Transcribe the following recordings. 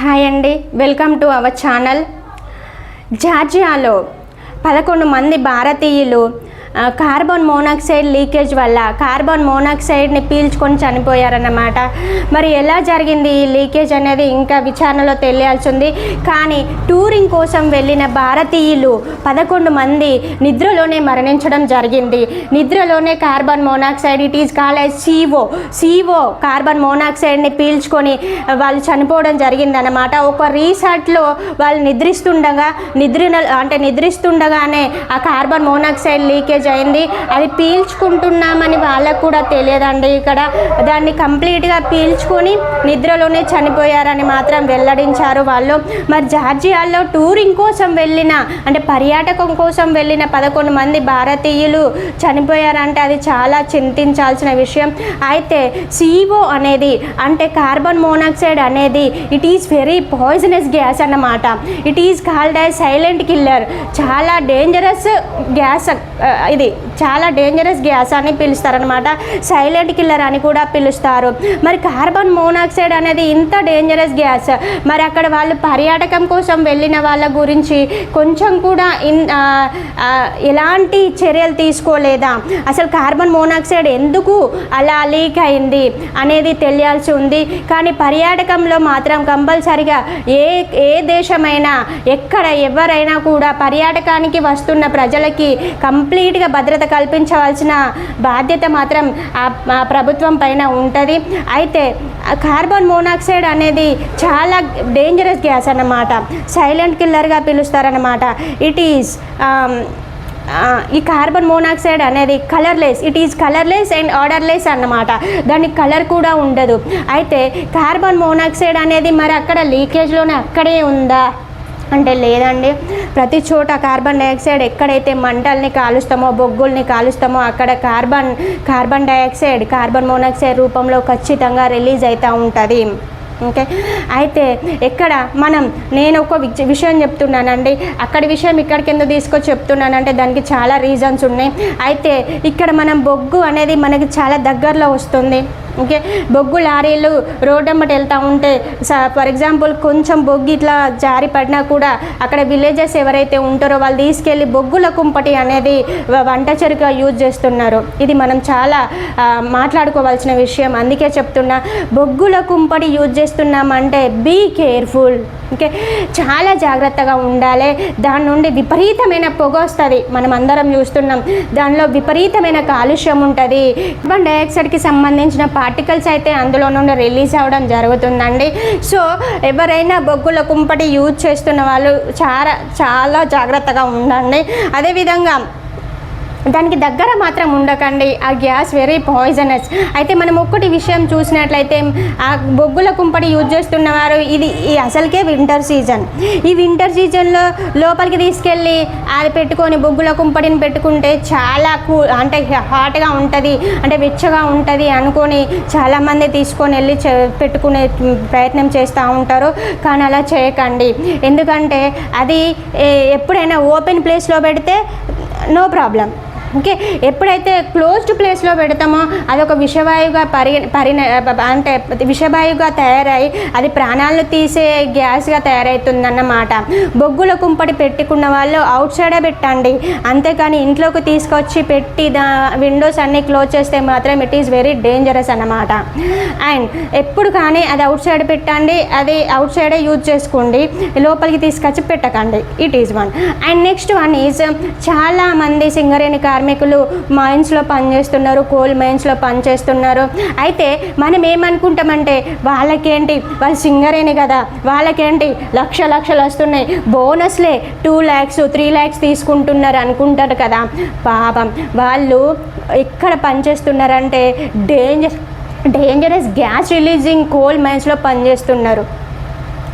Hi అండి. Welcome to our channel. జార్జియాలో పదకొండు మంది భారతీయులు కార్బన్ మోనాక్సైడ్ లీకేజ్ వల్ల కార్బన్ మోనాక్సైడ్ని పీల్చుకొని చనిపోయారన్నమాట. మరి ఎలా జరిగింది ఈ లీకేజ్ అనేది ఇంకా విచారణలో తెలియాల్సి ఉంది. కానీ టూరింగ్ కోసం వెళ్ళిన భారతీయులు పదకొండు మంది నిద్రలోనే మరణించడం జరిగింది. నిద్రలోనే carbon monoxide it is call as CO. CO carbon మోనాక్సైడ్ని పీల్చుకొని వాళ్ళు చనిపోవడం జరిగిందనమాట ఒక రీసార్ట్లో వాళ్ళు నిద్రిస్తుండగా నిద్ర అంటే నిద్రిస్తుండగానే ఆ కార్బన్ మోనాక్సైడ్ లీకేజ్ అయింది. అది పీల్చుకుంటున్నామని వాళ్ళకు కూడా తెలియదండి. ఇక్కడ దాన్ని కంప్లీట్గా పీల్చుకొని నిద్రలోనే చనిపోయారని మాత్రం వెల్లడించారు వాళ్ళు. మరి జార్జియాలో టూరింగ్ కోసం వెళ్ళిన అంటే పర్యాటకం కోసం వెళ్ళిన పదకొండు మంది భారతీయులు చనిపోయారంటే అది చాలా చింతించాల్సిన విషయం. అయితే సిఓ అనేది అంటే కార్బన్ మోనాక్సైడ్ అనేది it is very poisonous gas అన్నమాట. It is called as silent killer చాలా డేంజరస్ గ్యాస్ ఇది చాలా డేంజరస్ గ్యాస్ అని పిలుస్తారనమాట సైలెంట్ కిల్లర్ అని కూడా పిలుస్తారు. మరి కార్బన్ మోనాక్సైడ్ అనేది ఇంత డేంజరస్ గ్యాస్ మరి అక్కడ వాళ్ళు పర్యాటకం కోసం వెళ్ళిన వాళ్ళ గురించి కొంచెం కూడా ఇన్ ఎలాంటి చర్యలు తీసుకోలేదా? అసలు కార్బన్ మోనాక్సైడ్ ఎందుకు అలా లీక్ అయింది అనేది తెలియాల్సి ఉంది. కానీ పర్యాటకంలో మాత్రం కంపల్సరిగా ఏ ఏ దేశమైనా ఎక్కడ ఎవరైనా కూడా పర్యాటకానికి వస్తున్న ప్రజలకి కంప్లీట్గా భద్రత కల్పించవలసిన బాధ్యత మాత్రం ఆ ప్రభుత్వం పైన ఉంటుంది. అయితే కార్బన్ మోనాక్సైడ్ అనేది చాలా డేంజరస్ గ్యాస్ అన్నమాట. సైలెంట్ కిల్లర్గా పిలుస్తారన్నమాట. ఇట్ ఈస్ um, ఈ కార్బన్ మోనాక్సైడ్ అనేది colourless it is colourless and odourless అన్నమాట. దానికి కలర్ కూడా ఉండదు. అయితే కార్బన్ మోనాక్సైడ్ అనేది మరి అక్కడ లీకేజ్లోనే అక్కడే ఉందా? అంటే లేదండి. ప్రతి చోట కార్బన్ డైఆక్సైడ్ ఎక్కడైతే మంటల్ని కాలుస్తామో బొగ్గుల్ని కాలుస్తామో అక్కడ carbon carbon dioxide carbon monoxide రూపంలో ఖచ్చితంగా రిలీజ్ అవుతూ ఉంటుంది. ఓకే? అయితే ఎక్కడ మనం నేను ఒక విషయం చెప్తున్నానండి. అక్కడి విషయం ఇక్కడ కింద తీసుకొచ్చి చెప్తున్నానంటే దానికి చాలా రీజన్స్ ఉన్నాయి. అయితే ఇక్కడ మనం బొగ్గు అనేది మనకి చాలా దగ్గరలో వస్తుంది. ఓకే? బొగ్గు లారీలు రోడ్ వెళ్తూ ఉంటే ఫర్ ఎగ్జాంపుల్ కొంచెం బొగ్గు ఇట్లా జారి పడినా కూడా అక్కడ విలేజెస్ ఎవరైతే ఉంటారో వాళ్ళు తీసుకెళ్ళి బొగ్గుల కుంపటి అనేది వంట చెరుకుగా యూజ్ చేస్తున్నారు. ఇది మనం చాలా మాట్లాడుకోవాల్సిన విషయం. అందుకే చెప్తున్నా బొగ్గుల కుంపటి యూజ్ చేస్తున్నామంటే బీ కేర్ఫుల్. ఓకే? చాలా జాగ్రత్తగా ఉండాలి. దాని నుండి విపరీతమైన పొగ వస్తుంది. మనం అందరం చూస్తున్నాం. దానిలో విపరీతమైన కాలుష్యం ఉంటుంది. కార్బన్ డైఆక్సైడ్కి సంబంధించిన పార్టికల్స్ అయితే అందులో నుండి రిలీజ్ అవ్వడం జరుగుతుందండి. సో ఎవరైనా బొగ్గుల కుంపటి యూజ్ చేస్తున్న వాళ్ళు చాలా చాలా జాగ్రత్తగా ఉండండి. అదేవిధంగా దానికి దగ్గర మాత్రం ఉండకండి. ఆ గ్యాస్ వెరీ పాయిజనస్ అయితే మనం ఒక్కటి విషయం చూసినట్లయితే ఆ బొగ్గుల కుంపటి యూజ్ చేస్తున్నవారు ఇది ఈ అసలుకే వింటర్ సీజన్ ఈ వింటర్ సీజన్లో లోపలికి తీసుకెళ్ళి అది పెట్టుకొని బొగ్గుల కుంపటిని పెట్టుకుంటే చాలా కూ అంటే హాట్గా ఉంటుంది అంటే వెచ్చగా ఉంటుంది అనుకొని చాలామంది తీసుకొని వెళ్ళి చె- పెట్టుకునే ప్రయత్నం చేస్తూ ఉంటారు. కానీ అలా చేయకండి. ఎందుకంటే అది ఎప్పుడైనా ఓపెన్ ప్లేస్లో పెడితే నో ప్రాబ్లం ఓకే ఎప్పుడైతే క్లోజ్డ్ ప్లేస్లో పెడతామో అదొక విషవాయువుగా పరి పరిణ అంటే విషవాయువుగా తయారై అది ప్రాణాలను తీసే గ్యాస్గా తయారవుతుందన్నమాట బొగ్గుల కుంపటి పెట్టుకున్న వాళ్ళు అవుట్ సైడే పెట్టండి. అంతేకాని ఇంట్లోకి తీసుకొచ్చి పెట్టి దా విండోస్ అన్నీ క్లోజ్ చేస్తే మాత్రం ఇట్ ఈస్ వెరీ డేంజరస్ అన్నమాట. అండ్ ఎప్పుడు కానీ అది అవుట్ సైడ్ పెట్టండి అది అవుట్ సైడే యూజ్ చేసుకోండి. లోపలికి తీసుకొచ్చి పెట్టకండి. It is one and next one is చాలా మంది సింగరేణి కార్మికులు మైన్స్లో పనిచేస్తున్నారు కోల్ మైన్స్లో పనిచేస్తున్నారు. అయితే మనం ఏమనుకుంటామంటే వాళ్ళకేంటి? వాళ్ళు సింగరేని కదా. వాళ్ళకేంటి? లక్ష లక్షలు వస్తున్నాయి. బోనస్లే టూ ల్యాక్స్ త్రీ ల్యాక్స్ తీసుకుంటున్నారు అనుకుంటారు కదా. పాపం వాళ్ళు ఎక్కడ పనిచేస్తున్నారంటే danger dangerous gas releasing coal మైన్స్లో పనిచేస్తున్నారు.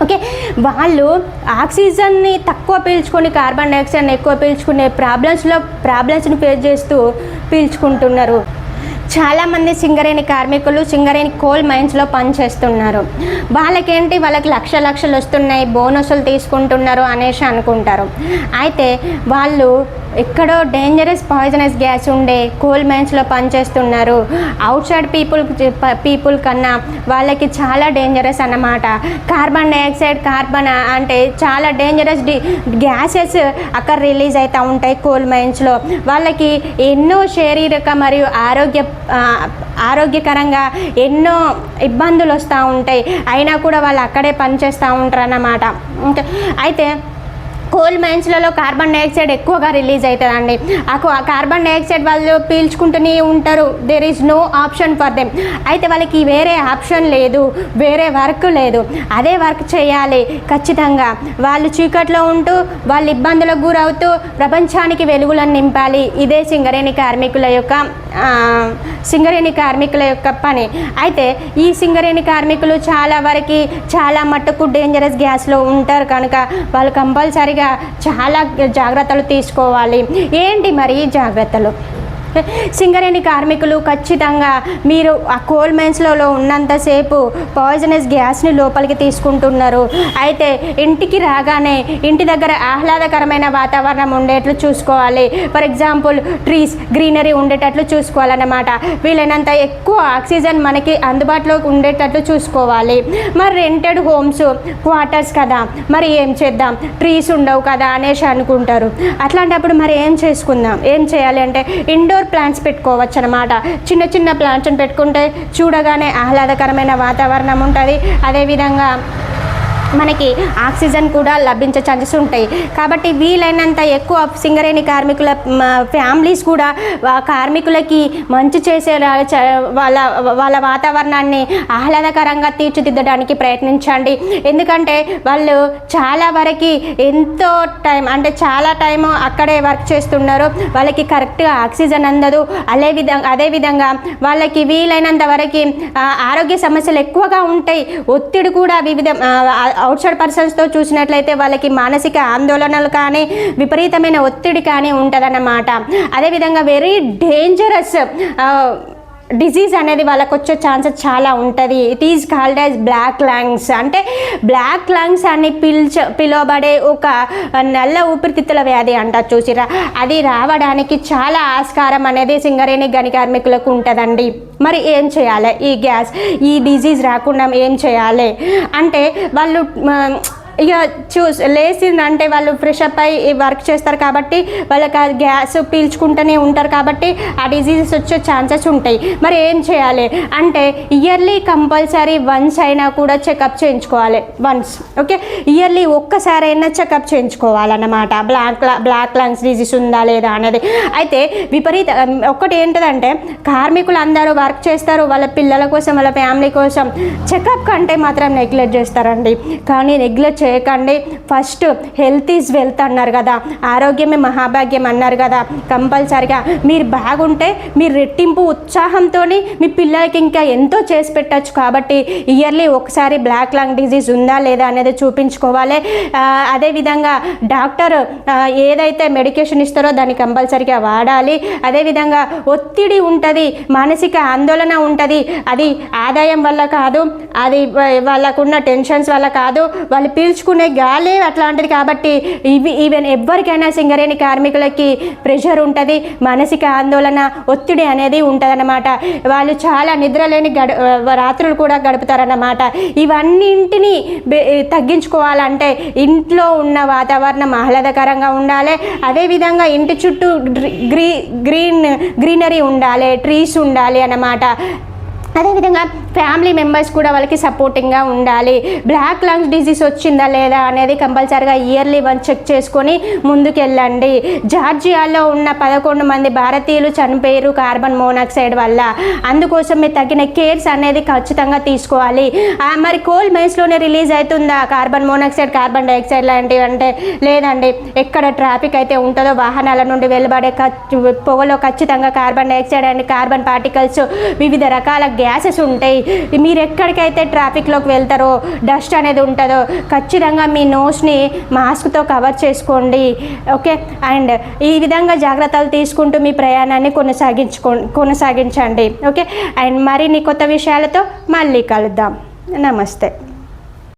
ఓకే వాళ్ళు ఆక్సిజన్ని తక్కువ పీల్చుకొని కార్బన్ డైఆక్సైడ్ని ఎక్కువ పీల్చుకునే ప్రాబ్లమ్స్లో ప్రాబ్లమ్స్ని ఫేస్ చేస్తూ పీల్చుకుంటున్నారు. చాలామంది సింగరేణి కార్మికులు సింగరేణి కోల్ మైన్స్లో పనిచేస్తున్నారు. వాళ్ళకేంటి? వాళ్ళకి లక్ష లక్షలు వస్తున్నాయి బోనసులు తీసుకుంటున్నారు అనేసి అనుకుంటారు. అయితే వాళ్ళు ఎక్కడో డేంజరస్ పాయిజనస్ గ్యాస్ ఉండే కోల్ మైన్స్లో పనిచేస్తున్నారు. అవుట్ సైడ్ పీపుల్ పీపుల్ కన్నా వాళ్ళకి చాలా డేంజరస్ అన్నమాట. కార్బన్ డైఆక్సైడ్ కార్బన్ అంటే చాలా డేంజరస్ డి గ్యాసెస్ అక్కడ రిలీజ్ అవుతూ ఉంటాయి కోల్ మైన్స్లో వాళ్ళకి ఎన్నో శారీరక మరియు ఆరోగ్య ఆరోగ్యకరంగా ఎన్నో ఇబ్బందులు వస్తూ ఉంటాయి. అయినా కూడా వాళ్ళు అక్కడే పనిచేస్తూ ఉంటారు అన్నమాట ఇంకా అయితే కోల్ మైన్స్లలో కార్బన్ డైఆక్సైడ్ ఎక్కువగా రిలీజ్ అవుతుందండి. ఆ కార్బన్ డైఆక్సైడ్ వాళ్ళు పీల్చుకుంటూనే ఉంటారు. There is no option for them అయితే వాళ్ళకి వేరే ఆప్షన్ లేదు. వేరే వర్క్ లేదు. అదే వర్క్ చేయాలి. ఖచ్చితంగా వాళ్ళు చీకట్లో ఉంటూ వాళ్ళు ఇబ్బందులకు గురవుతూ ప్రపంచానికి వెలుగులను నింపాలి. ఇదే సింగరేణి కార్మికుల యొక్క సింగరేణి కార్మికుల యొక్క పని. అయితే ఈ సింగరేణి కార్మికులు చాలా వరకు చాలా మట్టుకు డేంజరస్ గ్యాస్లో ఉంటారు కనుక వాళ్ళు కంపల్సరిగా చాలా జాగ్రత్తలు తీసుకోవాలి. ఏంటి మరి జాగ్రత్తలు? సింగరేణి కార్మికులు ఖచ్చితంగా మీరు ఆ కోల్ మైన్స్లలో ఉన్నంతసేపు పాయిజనస్ గ్యాస్ని లోపలికి తీసుకుంటున్నారు. అయితే ఇంటికి రాగానే ఇంటి దగ్గర ఆహ్లాదకరమైన వాతావరణం ఉండేట్లు చూసుకోవాలి. ఫర్ ఎగ్జాంపుల్ ట్రీస్ గ్రీనరీ ఉండేటట్లు చూసుకోవాలన్నమాట. వీలైనంత ఎక్కువ ఆక్సిజన్ మనకి అందుబాటులో ఉండేటట్లు చూసుకోవాలి. మరి రెంటెడ్ హోమ్స్ క్వార్టర్స్ కదా మరి ఏం చేద్దాం? ట్రీస్ ఉండవు కదా అనేసి అనుకుంటారు. అట్లాంటప్పుడు మరి ఏం చేసుకుందాం? ఏం చేయాలి అంటే ఇండోర్ ప్లాంట్స్ పెట్టుకోవచ్చు అనమాట చిన్న చిన్న ప్లాంట్స్ని పెట్టుకుంటే చూడగానే ఆహ్లాదకరమైన వాతావరణం ఉంటుంది. అదేవిధంగా మనకి ఆక్సిజన్ కూడా లభించే ఛాన్సెస్ ఉంటాయి. కాబట్టి వీలైనంత ఎక్కువ సింగరేణి కార్మికుల ఫ్యామిలీస్ కూడా కార్మికులకి మంచి చేసే చ- వాళ్ళ వాళ్ళ వాతావరణాన్ని ఆహ్లాదకరంగా తీర్చిదిద్దడానికి ప్రయత్నించండి. ఎందుకంటే వాళ్ళు చాలా వరకు ఎంతో టైం అంటే చాలా టైం అక్కడే వర్క్ చేస్తున్నారు. వాళ్ళకి కరెక్ట్గా ఆక్సిజన్ అందదు. అదే విధంగా అదేవిధంగా వాళ్ళకి వీలైనంత వరకు ఆరోగ్య సమస్యలు ఎక్కువగా ఉంటాయి. ఒత్తిడి కూడా వివిధ అవుట్ సైడ్ పర్సన్స్తో చూసినట్లయితే వాళ్ళకి మానసిక ఆందోళనలు కానీ విపరీతమైన ఒత్తిడి కానీ ఉంటుందన్నమాట. అదేవిధంగా వెరీ డేంజరస్ డిజీజ్ అనేది వాళ్ళకి వచ్చే ఛాన్సెస్ చాలా ఉంటుంది. It is called as black lungs అంటే బ్లాక్ లంగ్స్ అని పిలిచ పిలువబడే ఒక నల్ల ఊపిరితిత్తుల వ్యాధి అంటారు చూసిరా? అది రావడానికి చాలా ఆస్కారం అనేది సింగరేణి గని కార్మికులకు ఉంటుందండి. మరి ఏం చేయాలి? ఈ గ్యాస్ ఈ డిజీజ్ రాకుండా ఏం చేయాలి? అంటే వాళ్ళు ఇక చూస్ లేచిందంటే వాళ్ళు ఫ్రెష్ అప్ అయ్యి వర్క్ చేస్తారు కాబట్టి వాళ్ళకి ఆ గ్యాస్ పీల్చుకుంటూనే ఉంటారు కాబట్టి ఆ డిజీజెస్ వచ్చే ఛాన్సెస్ ఉంటాయి. మరి ఏం చేయాలి? అంటే ఇయర్లీ కంపల్సరీ వన్స్ అయినా కూడా చెకప్ చేయించుకోవాలి. వన్స్ ఓకే ఇయర్లీ ఒక్కసారైనా చెకప్ చేయించుకోవాలన్నమాట. బ్లాక్ బ్లాక్ లంగ్స్ డిజీస్ ఉందా లేదా అనేది అయితే విపరీత ఒక్కటి ఏంటంటే కార్మికులు అందరూ వర్క్ చేస్తారు. వాళ్ళ పిల్లల కోసం వాళ్ళ ఫ్యామిలీ కోసం. చెకప్ కంటే మాత్రం నెగ్లెక్ట్ చేస్తారండి. కానీ నెగ్లెక్ట్ చేయకండి. ఫస్ట్ హెల్త్ ఈజ్ వెల్త్ అన్నారు కదా. ఆరోగ్యమే మహాభాగ్యం అన్నారు కదా. కంపల్సరిగా మీరు బాగుంటే మీరు రెట్టింపు ఉత్సాహంతో మీ పిల్లలకి ఇంకా ఎంతో చేసి పెట్టచ్చు. కాబట్టి ఇయర్లీ ఒకసారి బ్లాక్ లంగ్ డిజీజ్ ఉందా లేదా అనేది చూపించుకోవాలి. అదేవిధంగా డాక్టర్ ఏదైతే మెడికేషన్ ఇస్తారో దాన్ని కంపల్సరిగా వాడాలి. అదేవిధంగా ఒత్తిడి ఉంటుంది మానసిక ఆందోళన ఉంటుంది. అది ఆదాయం వల్ల కాదు అది వాళ్ళకున్న టెన్షన్స్ వల్ల కాదు వాళ్ళు పీల్చుకునే గాలే అట్లాంటిది కాబట్టి ఇవి ఈవెన్ ఎవరికైనా సింగరేణి కార్మికులకి ప్రెషర్ ఉంటుంది మానసిక ఆందోళన ఒత్తిడి అనేది ఉంటుందన్నమాట. వాళ్ళు చాలా నిద్రలేని గడ రాత్రులు కూడా గడుపుతారన్నమాట. ఇవన్నింటినీ తగ్గించుకోవాలంటే ఇంట్లో ఉన్న వాతావరణం ఆహ్లాదకరంగా ఉండాలి. అదేవిధంగా ఇంటి చుట్టూ గ్రీ గ్రీన్ గ్రీనరీ ఉండాలి ట్రీస్ ఉండాలి అన్నమాట. అదేవిధంగా ఫ్యామిలీ మెంబర్స్ కూడా వాళ్ళకి సపోర్టింగ్గా ఉండాలి. బ్లాక్ లంగ్స్ డిజీస్ వచ్చిందా లేదా అనేది కంపల్సరిగా ఇయర్లీ వన్ చెక్ చేసుకొని ముందుకెళ్ళండి. జార్జియాలో ఉన్న పదకొండు మంది భారతీయులు చనిపోయారు కార్బన్ మోనాక్సైడ్ వల్ల. అందుకోసం మీరు తగిన కేర్స్ అనేది ఖచ్చితంగా తీసుకోవాలి. మరి కోల్ మైన్స్లోనే రిలీజ్ అవుతుందా? కార్బన్ మోనాక్సైడ్ కార్బన్ డైఆక్సైడ్ లాంటివి అంటే లేదండి. ఎక్కడ ట్రాఫిక్ అయితే ఉంటుందో వాహనాల నుండి వెలువడే పొగలో ఖచ్చితంగా carbon dioxide and carbon particles వివిధ రకాల గ్యాసెస్ ఉంటాయి. మీరు ఎక్కడికైతే ట్రాఫిక్లోకి వెళ్తారో డస్ట్ అనేది ఉంటుందో ఖచ్చితంగా మీ నోస్ని మాస్క్తో కవర్ చేసుకోండి. ఓకే? అండ్ ఈ విధంగా జాగ్రత్తలు తీసుకుంటూ మీ ప్రయాణాన్ని కొనసాగించుకో కొనసాగించండి. ఓకే? అండ్ మరిన్ని కొత్త విషయాలతో మళ్ళీ కలుద్దాం. నమస్తే.